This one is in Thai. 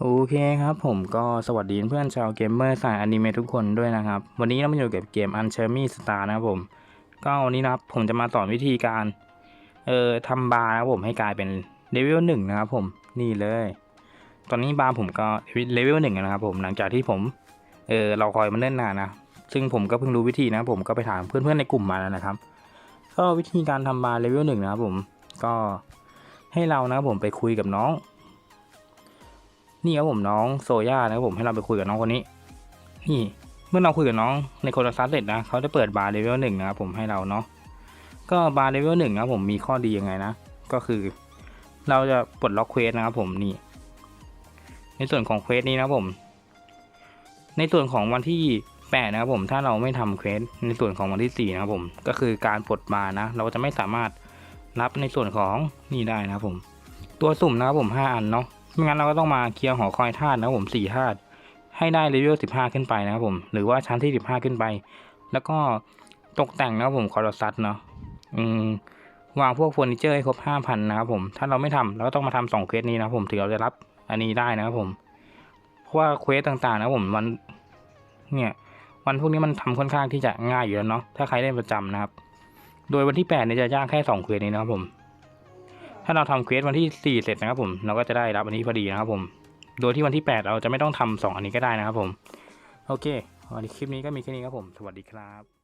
โอเคครับผมก็สวัสดีเพื่อนชาวเกมเมอร์สายอนิเมะทุกคนด้วยนะครับ วันนี้เรามาอยู่กับเกม u n c h a r m y Star นะครับผม ก็วันนี้นะครับผมจะมาสอนวิธีการ เอ่อทำบาร์นะครับผมให้กลายเป็นเลเวลหนึ่งนะครับผมนี่เลย ตอนนี้บาร์ผมก็เลเวลหนึ่งนะครับผมหลังจากที่ผมเออเราคอยมันเนิ่นนานนะซึ่งผมก็เพิ่งรู้วิธีนะผมก็ไปถามเพื่อนๆในกลุ่มมาแล้วนะครับก็วิธีการทำบาร์เลเวลหนึ่งนะครับผมก็ให้เรานะครับผมไปคุยกับน้อง นี่ครับผมน้องโซย่านะครับผมให้เราไปคุยกับน้องคนนี้ นี่ เมื่อเราคุยกับน้องในโคลซัสเสร็จนะเขาจะเปิดบาร์เลเวลหนึ่งนะครับผมให้เราเนาะก็บาร์เลเวลหนึ่งนะครับผมมีข้อดียังไงนะ ก็คือ เราจะปลดล็อกเควสนะครับผมนี่ ในส่วนของเควสนี้นะครับผม ในส่วนของวันที่แปดนะครับผมถ้าเราไม่ทำเควสในส่วนของวันที่สี่นะครับผม ก็คือการปลดบาร์นะ เราจะไม่สามารถรับในส่วนของนี่ได้นะครับผม ตัวสุ่มนะครับผมห้าอันเนาะ ไม่งั้นเราก็ต้องมาเคลียร์หอคอยธาตุนะครับผมสี่ธาตุให้ได้เลเวลสิบห้าขึ้นไปนะครับผม หรือว่าชั้นที่สิบห้าขึ้นไป แล้วก็ตกแต่งนะครับผมคอร์ซัสเนาะอืมวางพวกเฟอร์นิเจอร์ให้ครบห้าพันนะครับผม ถ้าเราไม่ทำเราก็ต้องมาทำสองเควสนี้นะครับผมถึงเราจะรับอันนี้ได้นะครับผม เพราะว่าเควสต่างๆนะครับผมมันเนี่ยวันพวกนี้มันทำค่อนข้างที่จะง่ายอยู่แล้วเนาะถ้าใครเล่นประจำนะครับ โดยวันที่แปดเนี่ยจะยากแค่สองเควสนี้นะครับผม ถ้าเราทำเควสวันที่ 4 เสร็จนะครับผมเราก็จะได้รับอันนี้พอดีนะครับผม โดยที่วันที่ 8 เราจะไม่ต้องทำ2อันนี้ก็ได้นะครับผม โอเควันนี้คลิปนี้ก็มีแค่นี้ครับผม สวัสดีครับ